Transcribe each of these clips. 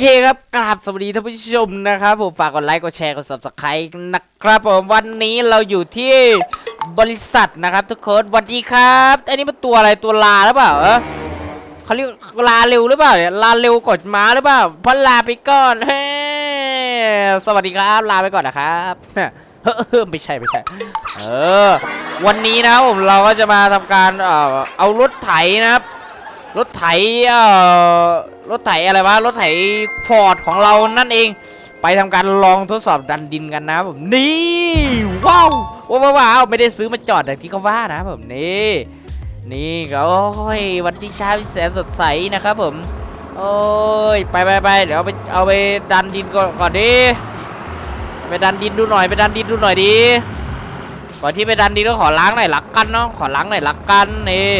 เคครับกราบสวัสดีท่านผู้ชมนะครับผมฝากกดไลค์กดแชร์กด subscribe นะครับผมวันนี้เราอยู่ที่บริษัทนะครับทุกคนสวัสดีครับอันนี้มันตัวอะไรตัวลาหรือเปล่าเออเขาเรียกลาเร็วหรือเปล่าเนี่ยลาเร็วกดม้าหรือเปล่าพราลาไปก่อนเฮ้สวัสดีครับลาไปก่อนนะครับเฮ้อไม่ใช่ไม่ใช่ เออ วันนี้นะผมเราก็จะมาทำการเอ่อเอารถไถนะครับ รถไถเอ่อรถไถอะไรวะ รถไถฟอร์ดของเรานั่นเอง ไปทำการลองทดสอบดันดินกันนะผมนี่ว้าวว้าวว้าวไม่ได้ซื้อมาจอดอย่างที่เขาว่านะผมนี่นี่ก็โอ้ยวันที่เช้าที่แสนสดใสนะครับผมโอ้ยไปไปไปเดี๋ยวเอาไปเอาไปดันดินก่อนก่อนดิไปดันดินดูหน่อยไปดันดินดูหน่อยดิก่อนที่ไปดันดินก็ขอล้างหน่อยลักกันเนาะขอล้างหน่อยลักกันนี่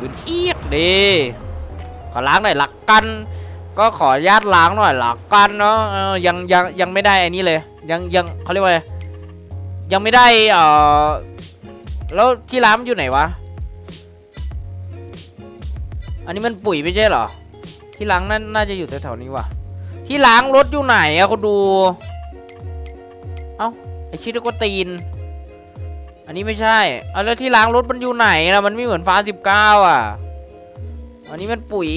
บืนเอียกดี ขอล้างหน่อยหลักกัน ก็ขออนุญาตล้างหน่อยหลักกันเนาะยังยังยังไม่ได้อันนี้เลย ยังยังเขาเรียกว่าอะไรยังไม่ได้เอ่อแล้วที่ร้านมันอยู่ไหนวะ อันนี้มันปุ๋ยไม่ใช่เหรอ ที่ล้างนั่นน่าจะอยู่แถวๆนี้วะที่ล้างรถอยู่ไหนอะเขาดู เอ้าไอชิดก็ตีน อันนี้ไม่ใช่เอาแล้วที่ล้างรถมันอยู่ไหนล่ะมันไม่เหมือนฟ้าสิบเก้าอะ อันนี้มันปุ๋ย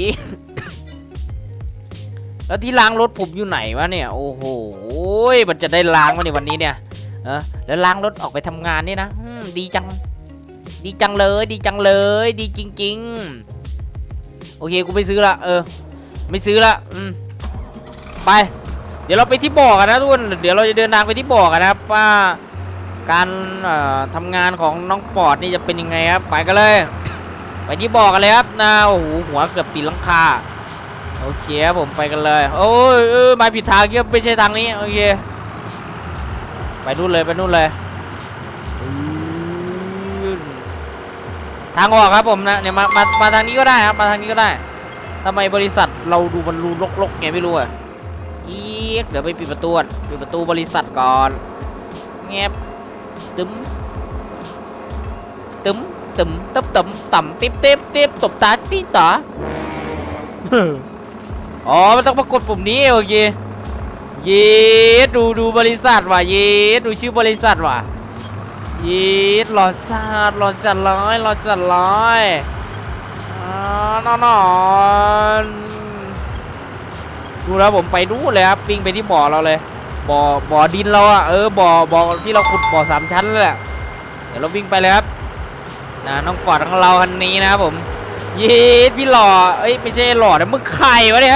แล้วที่ล้างรถผมอยู่ไหนวะเนี่ย โอ้โห มันจะได้ล้างวะเนี่ยวันนี้เนี่ย เออแล้วล้างรถออกไปทำงานนี่นะอืดีจัง ดีจังเลย ดีจังเลย ดีจริง ๆ โอเคกูไม่ซื้อละ เออ ไม่ซื้อละอืมไป เดี๋ยวเราไปที่บ่อกันนะทุกคน เดี๋ยวเราจะเดินทางไปที่บ่อกันนะครับว่า การทำงานของน้องฟอร์ดนี่จะเป็นยังไงครับไปกันเลย ไปที่บอกกันเลยครับนะโอ้โหหัวเกือบติดลังคาโอเคครับผมไปกันเลย โอ้ยเออมาผิดทางเยอะไม่ใช่ทางนี้โอเคไปนู่นเลยไปนู่นเลยทางออกครับผมนะเนี่ยมามามาทางนี้ก็ได้ครับมาทางนี้ก็ได้ทำไมบริษัทเราดูมันรูรกๆไงไม่รู้อะอีกเดี๋ยวไปปิดประตูปิดประตูบริษัทก่อนแงบ ตึมตึมตึมตึมตึมต่ำติ๊บติ๊บติ๊บตบตาตีตาอ๋อมันต้องปรากฏปุ่มนี้โอเคเยสดูดูบริษัทว่ะเยสดูชื่อบริษัทว่ะเยสหลอดซาดหลอดจัดร้อยหลอดจัดร้อยนอนนอนดูแล้วผมไปนู่นเลยครับวิ่งไปที่บ่อเราเลย บ่อบ่อดินเราอะเออบ่อบ่อที่เราขุดบ่อสามชั้นเลยอะเดี๋ยวเราวิ่งไปเลยครับนะน้องกอดของเราคันนี้นะครับผมเย้พี่หล่อเอ้ยไม่ใช่หล่อนะมึงใครวะเนี่ย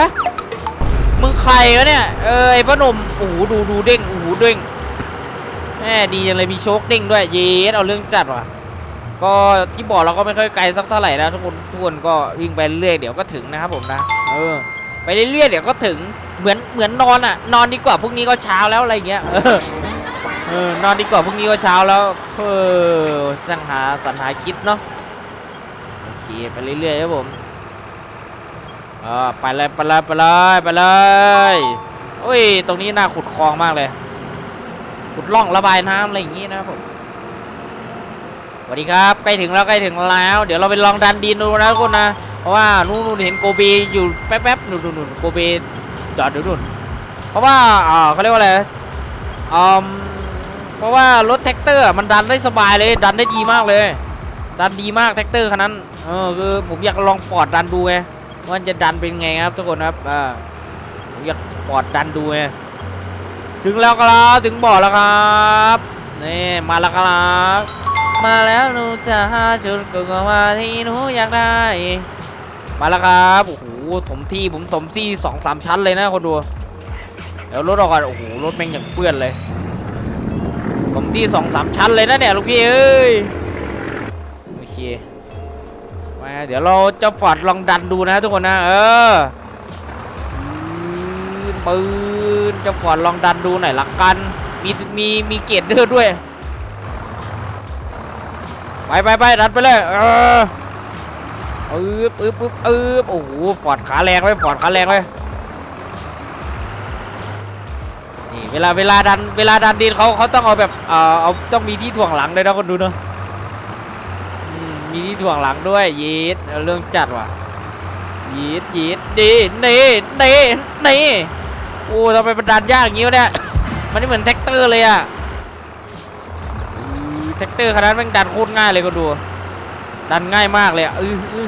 มึงใครวะเนี่ยเออไอ้พ่อหนุ่มโอ้โหดูดูเด้งโอ้โหเด้งแม่ดีจังเลยมีโชคเด้งด้วยเย้เอาเรื่องจัดว่ะก็ที่บ่อเราก็ไม่ค่อยไกลสักเท่าไหร่นะทุกคนทุกคนก็วิ่งไปเรื่อยเดี๋ยวก็ถึงนะครับผมนะเออไปเรื่อยเดี๋ยวก็ถึง เหมือนเหมือนอนอะ นอนดีกว่าพรุ่งนี้ก็เช้าแล้วอะไรเงี้ยเออนอนดีกว่าพรุ่งนี้ก็เช้าแล้วเออสังหาสรรหาคิดเนาะโอเคไปเรื่อยๆครับผมเออไปเลยไปเลยไปเลยไปเลยโอ้ยตรงนี้น่าขุดคลองมากเลย ขุดร่องระบายน้ำอะไรอย่างงี้นะครับผมสวัสดีครับใกล้ถึงแล้วใกล้ถึงแล้ว เดี๋ยวเราไปลองดันดินดูนะทุกคนนะเพราะว่านู่นเห็นโกเบอยู่แป๊บๆนู่นๆๆโกเบ จอดอยู่นู่นเพราะว่าเขาเรียกว่าอะไรเพราะว่ารถแท็กเตอร์มันดันได้สบายเลย ดันได้ดีมากเลย ดันดีมากแท็กเตอร์คันนั้นเออคือผมอยากลองฟอร์ดดันดูไงว่าจะดันเป็นไงครับทุกคนครับอ่าผมอยากฟอร์ดดันดูไงถึงแล้วครับถึงบ่อแล้วครับนี่มาแล้วครับมาแล้วหนูจะหาจุดก็มาที่หนูอยากได้ มาแล้วครับโอ้โหถมที่ผมถมที่สองสามชั้นเลยนะคนดูเดี๋ยวรถออกก่อนโอ้โหรถแม่งอย่างเปื้อนเลยถมที่สองสามชั้นเลยนะเนี่ยลูกพี่เอ้ยโอเคมาเดี๋ยวเราจะฟอร์ดลองดันดูนะทุกคนนะเออปืนจะฟอร์ดลองดันดูหน่อยละกันมีมีมีเกียร์เดือด้วยไปไปไปดันไปเลยเออ อึ๊บอึ๊บอึ๊บอึ๊บโอ้โหฟอดขาแรงไว้ฟอดขาแรงไว้นี่เวลาเวลาดันเวลาดันดินเขาเขาต้องเอาแบบเอ่อเอาต้องมีที่ถ่วงหลังด้วยนะคนดูเนาะมีที่ถ่วงหลังด้วยย็ดเรื่องจัดว่ะยีดยีดดีนี่นี่นี่โอ้ทำไมมันดันยากอย่างงี้วะเนี่ยมันไม่เหมือนแท็กเตอร์เลยอะแท็กเตอร์ขนาดนั้นแม่งดันโคตรง่ายเลยก็ดู ดันง่ายมากเลยอะอืออือ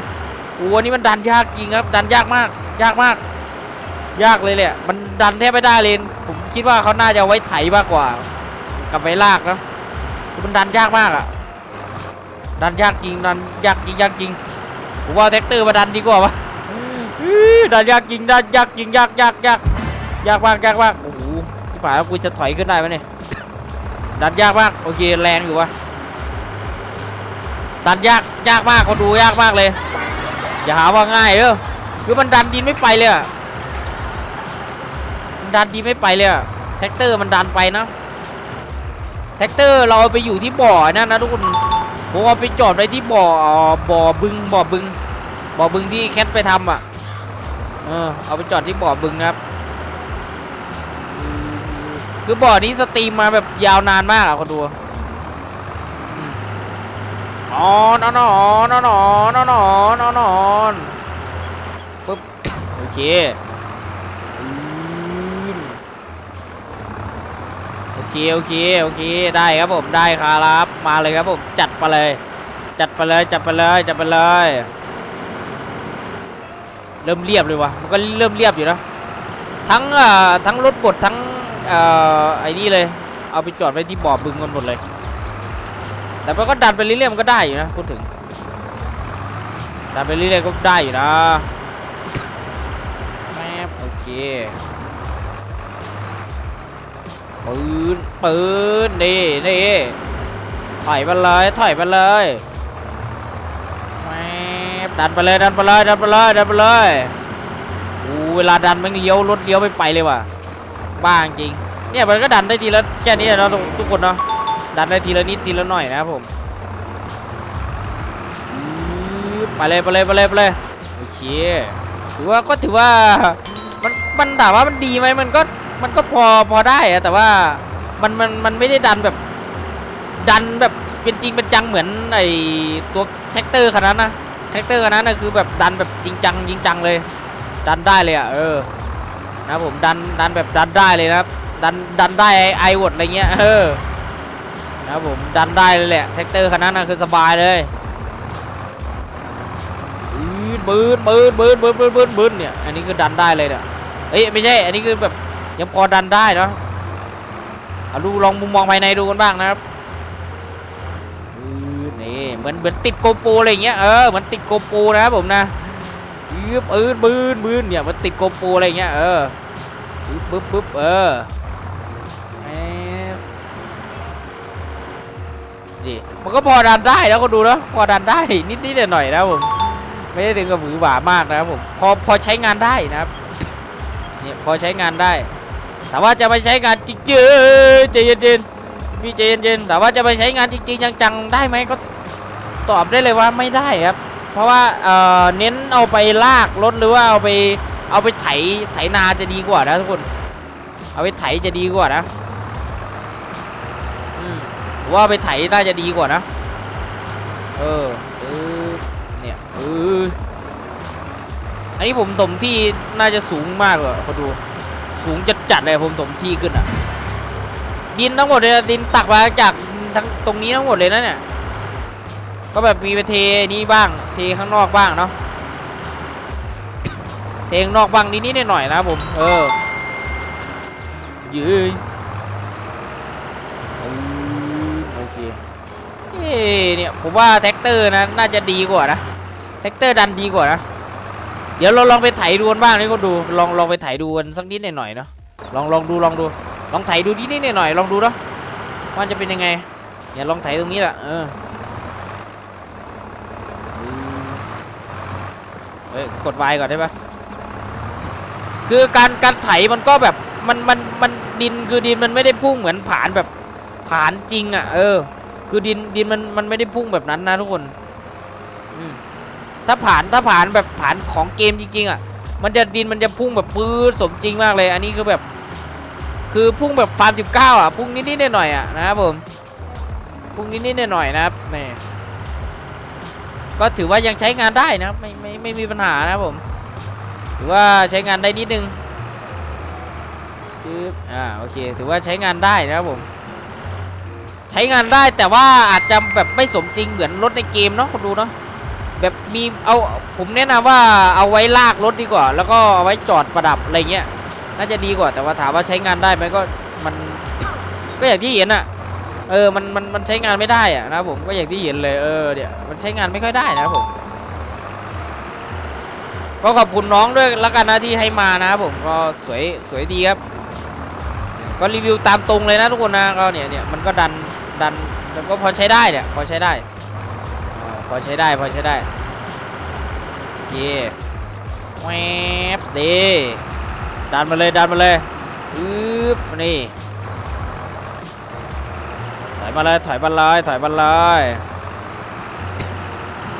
โอ้อันนี้มันดันยากจริงครับ ดันยากมาก ยากมาก ยากเลยแหละมันดันแทบไม่ได้เลยผมคิดว่าเขาน่าจะไว้ไถมากกว่า กับไว้ลากนะมันดันยากมากอะดันยากจริงดันยากจริงยากจริงผมว่าแท็กเตอร์มาดันดีกว่าวะดันยากจริงดันยากจริงยากยากยากยากมากยากมากโอ้โหที่ผ่านแล้วกูจะถอยขึ้นได้ไหมเนี่ยดันยากมากโอเคแรงอยู่วะ ดันยากยากมากเขาดูยากมากเลย อย่าหาว่าง่ายเออคือมันดันดินไม่ไปเลยมันดันดินไม่ไปเลยแท็กเตอร์มันดันไปนะแท็กเตอร์เราไปอยู่ที่บ่อนั่นนะทุกคนผมเอาไปจอดไว้ที่บ่ออบ่อบึงบ่อบึงบ่อบึงที่แคทไปทำอะเออเอาไปจอดที่บ่อบึงครับคือบ่อนี้สตรีมมาแบบยาวนานมากอะคนดู อ๋อนอนอนอนอนอนอนอนอนปึ๊บโอเคโอเคโอเคโอเคได้ครับผมได้ครับมาเลยครับผมจัดไปเลย จัดไปเลยจัดไปเลยจัดไปเลย เริ่มเรียบเลยวะมันก็เริ่มเรียบอยู่นะทั้งเอ่อทั้งรถบดทั้งเอ่อไอ้นี่เลย เอาไปจอดไว้ที่บ่อบึงกันหมดเลย แต่มันก็ดันไปเรื่อยๆมันก็ได้อยู่นะพูดถึง ดันไปเรื่อยๆก็ได้อยู่นะแมบโอเคปืนปืนนี่นี่ถอยไปเลยถอยไปเลยแมบดันไปเลยดันไปเลยดันไปเลยดันไปเลยอู้เวลาดันมันเลี้ยวรถเลี้ยวไม่ไปเลยว่ะบ้าจริงเนี่ยมันก็ดันได้ทีละแค่นี้นะทุกทุกคนเนาะ ดันได้ทีละนิดทีละหน่อยนะครับผมไปเลยไปเลยไปเลยไปเลยโอเคถือว่าก็ถือว่ามันมันถามว่ามันดีไหมมันก็มันก็พอพอได้อะแต่ว่ามันมันมันไม่ได้ดันแบบดันแบบเป็นจริงเป็นจังเหมือนไอตัวแท็กเตอร์ขนาดนั้นนะแท็กเตอร์ขนาดนั้นนะคือแบบดันแบบจริงจังจริงจังเลย ดันได้เลยอะเออนะครับผมดันดันแบบดันได้เลยนะครับดันดันได้ไอไอดอะไรเงี้ยเออ นะครับผมดันได้เลยแหละแท็กเตอร์คันนั้นนะคือสบายเลยบืนบืนบืนบืนบืนบืนบืนเนี่ยอันนี้คือดันได้เลยเนี่ยเอ้ยไม่ใช่อันนี้คือแบบยังพอดันได้เนาะเอาดูลองมุมมองภายในดูกันบ้างนะครับนี่เหมือนเหมือนติดโกโปรอะไรเงี้ยเออเหมือนติดโกโปรนะครับผมนะยืบอืนบืนบืนเนี่ยมันติดโกโปรอะไรเงี้ยเออปึ๊บปึ๊บเออ ดิมันก็พอดันได้แล้วก็ดูนะพอดันได้นิดนิดหน่อยนะผมไม่ได้ถึงกับหวือหวามากนะครับผมพอพอใช้งานได้นะครับเนี่ยพอใช้งานได้ แต่ว่าจะไปใช้งานจริงๆใจเย็นๆพี่ใจเย็นๆแต่ว่าจะไปใช้งานจริง ๆ จังๆได้ไหมก็ตอบได้เลยว่าไม่ได้ครับ เพราะว่าเอ่อเน้นเอาไปลากรถหรือว่าเอาไปเอาไปไถไถนาจะดีกว่านะทุกคน เอาไปไถจะดีกว่านะ ว่าไปไถน่าจะดีกว่านะ เออเออเนี่ยเอออันนี้ผมถมที่น่าจะสูงมากเลยเขาดู สูงจัดจัดๆเลยผมถมที่ขึ้นอะ ดินทั้งหมดเลยดินตักมาจากทั้งตรงนี้ทั้งหมดเลยนะเนี่ย ก็แบบมีไปเทนี้บ้าง เทข้างนอกบ้างเนาะ เทข้างนอกบ้างนิดๆหน่อยๆนะผม เออยืน เอเนี่ยผมว่าแท็กเตอร์นะน่าจะดีกว่านะแท็กเตอร์ดันดีกว่านะเดี๋ยวเราลองไปไถดูกันบ้างนี่ก็ดูลองลองไปไถดูกันสักนิดหน่อยเนาะลองลองดูลองดู ลองไถดูนิดนิดหน่อยลองดูเนาะว่าจะเป็นยังไงเนี่ยลองไถตรงนี้แหละเออเฮ้ยกดไวก่อนได้ปะคือการการไถมันก็แบบมันมันมันดินคือดินมันไม่ได้พุ่งเหมือนผานแบบผานจริงอะเออ คือดินดินมันมันไม่ได้พุ่งแบบนั้นนะทุกคนถ้าผ่านถ้าผ่านแบบผ่านของเกมจริงๆอะ มันจะดินมันจะพุ่งแบบปื้ดสมจริงมากเลย อันนี้คือแบบ คือพุ่งแบบฟาร์มสิบเก้าอะพุ่งนิดๆหน่อยๆอะนะครับผมพุ่งนิดๆหน่อยๆนะครับนี่ก็ถือว่ายังใช้งานได้นะครับไม่ไม่ไม่มีปัญหานะครับผมถือว่าใช้งานได้นิดนึงจึ๊อ่าโอเคถือว่าใช้งานได้นะครับผม ใช้งานได้แต่ว่าอาจจะแบบไม่สมจริงเหมือนรถในเกมเนาะคนดูเนาะแบบมีเอาผมแนะนำว่าเอาไว้ลากรถดีกว่า แล้วก็เอาไว้จอดประดับอะไรเงี้ยน่าจะดีกว่าแต่ว่าถามว่าใช้งานได้ไหมก็มันก็อย่างที่เห็นอะเออมันมันมันใช้งานไม่ได้อะนะผมก็อย่างที่เห็นเลยเออเดี๋ยวมันใช้งานไม่ค่อยได้นะผมก็ขอบคุณน้องด้วยล้วกันนะที่ให้มานะผมก็สวยสวยดีครับ ก็รีวิวตามตรงเลยนะทุกคนนะก็เนี่ยเนี่ยมันก็ดัน ดันแต่ก็พอใช้ได้เนี่ยพอใช้ได้พอใช้ได้พอใช้ได้โอเคแวบดีดันมาเลยดันมาเลยอึ๊บนี่ถอยมาเลยถอยมาเลยถอยมาเลย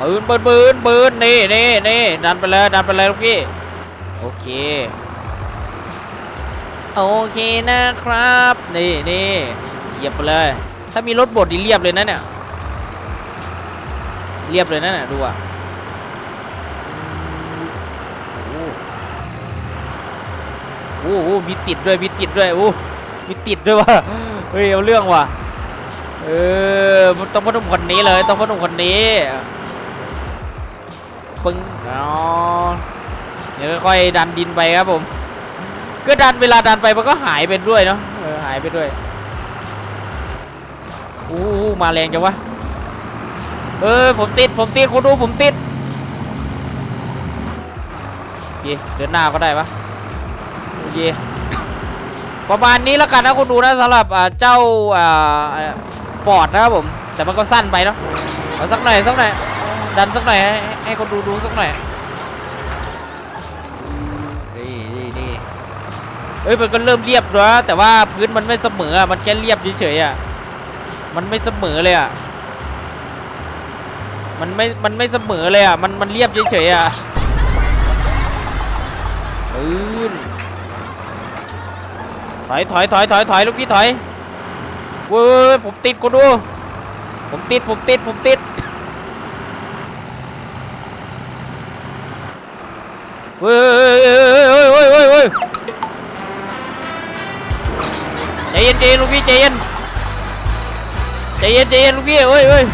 ปืนปืนปืนปืนนี่นี่นี่ดันไปเลยดันไปเลยลูกพี่โอเคโอเคนะครับ นี่นี่เหยียบไปเลย ถ้ามีรถบดดีเรียบเลยนะเนี่ย เรียบเลยนะเนี่ยดูอะโอ้โหมีติดด้วยมีติดด้วยโอ้มีติดด้วยว่ะเฮ้ยเอาเรื่องว่ะเออต้องพ่อหนุ่มคนนี้เลยต้องพ่อหนุ่มคนนี้ปึ้งอ๋อเดี๋ยวค่อยๆดันดินไปครับผม ก็ดันเวลาดันไปมันก็หายไปด้วยเนาะเออหายไปด้วย อู้หูมาแรงจังวะ เออผมติดผมติดคุณดูผมติดโอเคเดินหน้าก็ได้ปะโอเคประมาณนี้แล้วกันนะคุณดูนะสำหรับเจ้าฟอร์ดนะครับผม แต่มันก็สั้นไปเนาะเอาสักหน่อยสักหน่อยดันสักหน่อยให้ให้คนดูดูสักหน่อยนี่นี่นี่เอ้ยมันก็เริ่มเรียบแล้วแต่ว่าพื้นมันไม่เสมอมันแค่เรียบเฉยๆอะ มันไม่เสมอเลยอะ มันไม่ มันไม่เสมอเลยอะ มัน มันเรียบเฉยๆอะปืนถอยถอยถอยถอยถอยลูกพี่ถอย เว้ย ผมติดกูดู ผมติด ผมติด ผมติด เว้ยเว้ยเว้ยเว้ยเว้ยใจเย็นใจเย็นลูกพี่ใจเย็น เย็นใจเย็นลูกพี่เอ้ยเอ้ย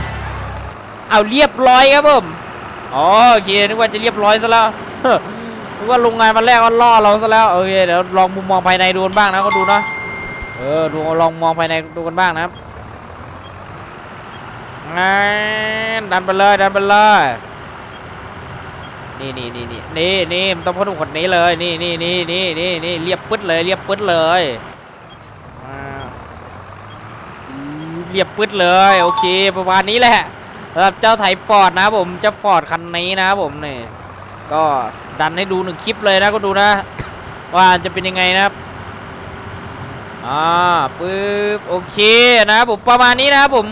เอาเรียบร้อยครับผมอ๋อโอเคนึกว่าจะเรียบร้อยซะแล้วนึกว่าโรงงานมันแรกก็ล่อเราซะแล้วโอเคเดี๋ยวลองมุมมองภายในดูกันบ้างนะก็ดูนะเออดูลองมองภายในดูกันบ้างนะครับงั้นดันไปเลยดันไปเลยนี่นี่นี่นี่นี่นี่มันต้องพ่อหนุ่มคนนี้เลยนี่นี่นี่นี่นี่นี่เรียบปึ๊ดเลยเรียบปึ๊ดเลย อ่าอืม เรียบปึ๊ดเลยโอเคประมาณนี้แหละสำหรับเจ้าไทฟอร์ดนะผมเจ้าฟอร์ดคันนี้นะผมนี่ก็ดันให้ดูหนึ่งคลิปเลยนะก็ดูนะ ว่าจะเป็นยังไงนะครับอ่าปึ๊บโอเคนะครับผมประมาณนี้นะครับผม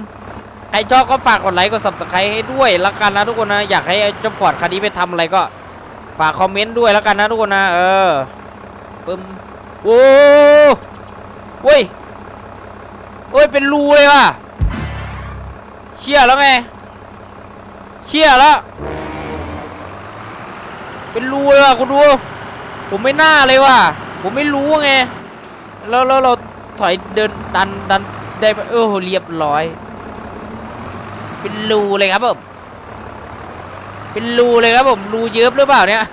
ใครชอบก็ฝากกดไลค์กด subscribe ให้ด้วยแล้วกันนะทุกคนนะอยากให้เจ้าฟอร์ดคันนี้ไปทำอะไรก็ฝากคอมเมนต์ด้วยแล้วกันนะทุกคนนะเออปึ้มโอ้เว้ย โอ้ยเป็นรูเลยว่ะเชี่ยแล้วไงเชี่ยแล้ว เป็นรูเลยว่ะคุณดู ผมไม่น่าเลยว่ะ ผมไม่รู้ไง แล้วแล้วเราถอยเดินดันดันได้เออเรียบร้อย เป็นรูเลยครับผม เป็นรูเลยครับผมรูเยิบหรือเปล่าเนี่ย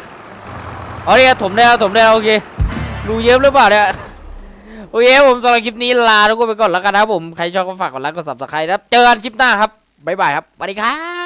อ๋อเนี่ยถมได้แล้วถมได้แล้วโอเค รูเยิบหรือเปล่าเนี่ย โอเคผมสำหรับคลิปนี้ลาทุกคนไปก่อนแล้วกันนะครับผม ใครชอบก็ฝากกดไลค์กด subscribe นะครับ เจอกันคลิปหน้าครับ บ๊ายบายครับสวัสดีครับ